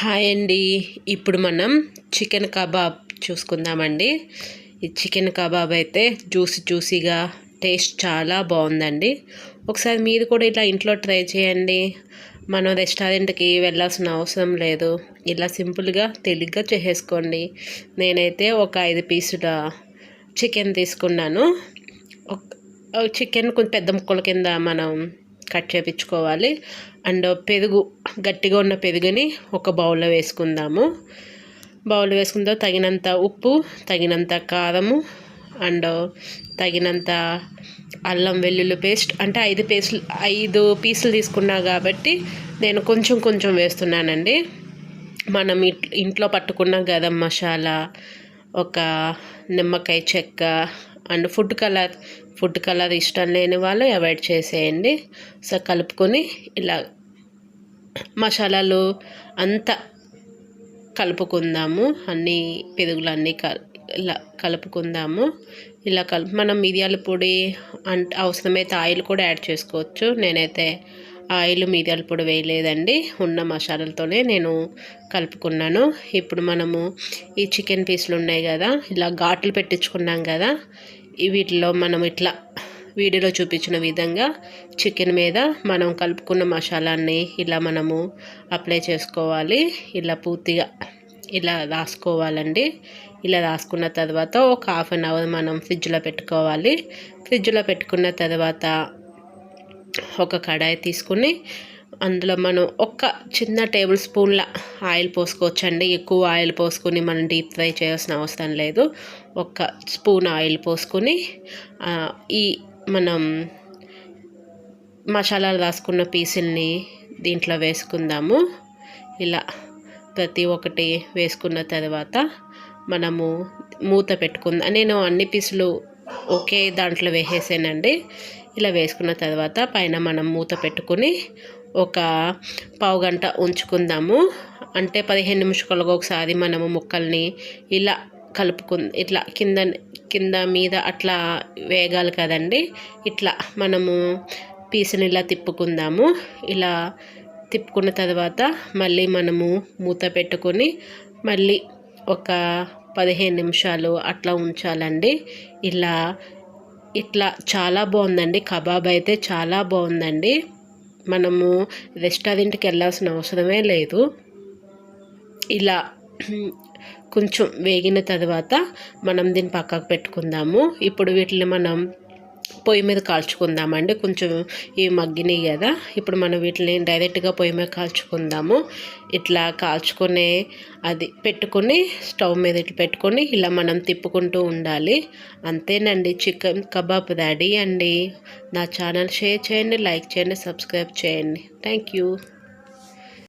Hi అండి. ఇప్పుడు మనం చికెన్ కబాబ్ చూసుకుందామండి. ఈ చికెన్ కబాబ్ అయితే జ్యూసీ జ్యూసీగా టేస్ట్ చాలా బాగుందండి. ఒకసారి మీరు కూడా ఇలా ఇంట్లో ట్రై చేయండి. మనం రెస్టారెంట్కి వెళ్ళాల్సిన అవసరం లేదు. ఇలా సింపుల్గా తేలిగ్గా చేసేసుకోండి. నేనైతే ఒక ఐదు పీసుల చికెన్ తీసుకున్నాను. చికెన్ కొంచెం పెద్ద ముక్కల కింద మనం కట్ చేపించుకోవాలి. అండ్ పెరుగు గట్టిగా ఉన్న పెరుగుని ఒక బౌల్లో వేసుకుందాము. బౌల్ వేసుకున్న తగినంత ఉప్పు తగినంత కారము అండ్ తగినంత అల్లం వెల్లుల్లి పేస్ట్. అంటే ఐదు పేస్ట్లు ఐదు పీసులు తీసుకున్నా కాబట్టి నేను కొంచెం కొంచెం వేస్తున్నానండి. మనం ఇంట్లో పట్టుకున్న గరం మసాలా ఒక నిమ్మకాయ చెక్క and food colour food colour ఇష్టం లేని వాళ్ళు అవాయిడ్ చేసేయండి. సో కలుపుకొని ఇలా మసాలాలు అంతా కలుపుకుందాము. అన్నీ పెరుగులన్నీ కల్ ఇలా కలుపుకుందాము. ఇలా కలుపు మనం మిరియాల పొడి అంటే అవసరమైతే ఆయిల్ కూడా యాడ్ చేసుకోవచ్చు. నేనైతే ఆయిల్ మిరియాల పొడి వేయలేదండి. ఉన్న మసాలాలతోనే నేను కలుపుకున్నాను. ఇప్పుడు మనము ఈ చికెన్ పీసులు ఉన్నాయి కదా ఇలా ఘాట్లు పెట్టించుకున్నాం కదా వీటిలో మనం ఇట్లా వీడియోలో చూపించిన విధంగా చికెన్ మీద మనం కలుపుకున్న మసాలాన్ని ఇలా మనము అప్లై చేసుకోవాలి. ఇలా పూర్తిగా ఇలా రాసుకోవాలండి. ఇలా రాసుకున్న తర్వాత ఒక హాఫ్ అన్ అవర్ మనం ఫ్రిడ్జ్లో పెట్టుకోవాలి. ఫ్రిడ్జ్లో పెట్టుకున్న తర్వాత ఒక కడాయి తీసుకుని అందులో మనం ఒక్క చిన్న టేబుల్ స్పూన్ల ఆయిల్ పోసుకోవచ్చండి. ఎక్కువ ఆయిల్ పోసుకొని మనం డీప్ ఫ్రై చేయాల్సిన అవసరం లేదు. ఒక స్పూన్ ఆయిల్ పోసుకొని ఈ మనం మసాలాలు రాసుకున్న పీసుల్ని దీంట్లో వేసుకుందాము. ఇలా ప్రతి ఒక్కటి వేసుకున్న తర్వాత మనము మూత పెట్టుకుందాం నేను అన్ని పీసులు ఒకే దాంట్లో వేసేసానండి. ఇలా వేసుకున్న తర్వాత పైన మనం మూత పెట్టుకుని ఒక పావు గంట ఉంచుకుందాము. అంటే పదిహేను నిమిషాలుగా ఒకసారి మనము ముక్కల్ని ఇలా కలుపుకు ఇట్లా కింద కింద మీద అట్లా వేగాలి కదండి. ఇట్లా మనము పీసుని ఇలా తిప్పుకుందాము. ఇలా తిప్పుకున్న తర్వాత మళ్ళీ మనము మూత పెట్టుకొని మళ్ళీ ఒక పదిహేను నిమిషాలు అట్లా ఉంచాలండి. ఇలా ఇట్లా చాలా బాగుందండి. కబాబ్ అయితే చాలా బాగుందండి. మనము రెస్టారెంట్కి వెళ్ళాల్సిన అవసరమే లేదు. ఇలా కొంచెం వేగిన తర్వాత మనం దీన్ని పక్కకు పెట్టుకుందాము. ఇప్పుడు వీటిని మనం పొయ్యి మీద కాల్చుకుందామండి. కొంచెం ఈ మగ్గినాయి కదా. ఇప్పుడు మనం వీటిని డైరెక్ట్గా పొయ్యి మీద కాల్చుకుందాము. ఇట్లా కాల్చుకునే అది పెట్టుకొని స్టవ్ మీద ఇట్లా పెట్టుకొని ఇలా మనం తిప్పుకుంటూ ఉండాలి. అంతేనండి. చికెన్ కబాబ్ రెడీ అండి. నా ఛానల్ షేర్ చేయండి లైక్ చేయండి సబ్స్క్రైబ్ చేయండి. Thank you.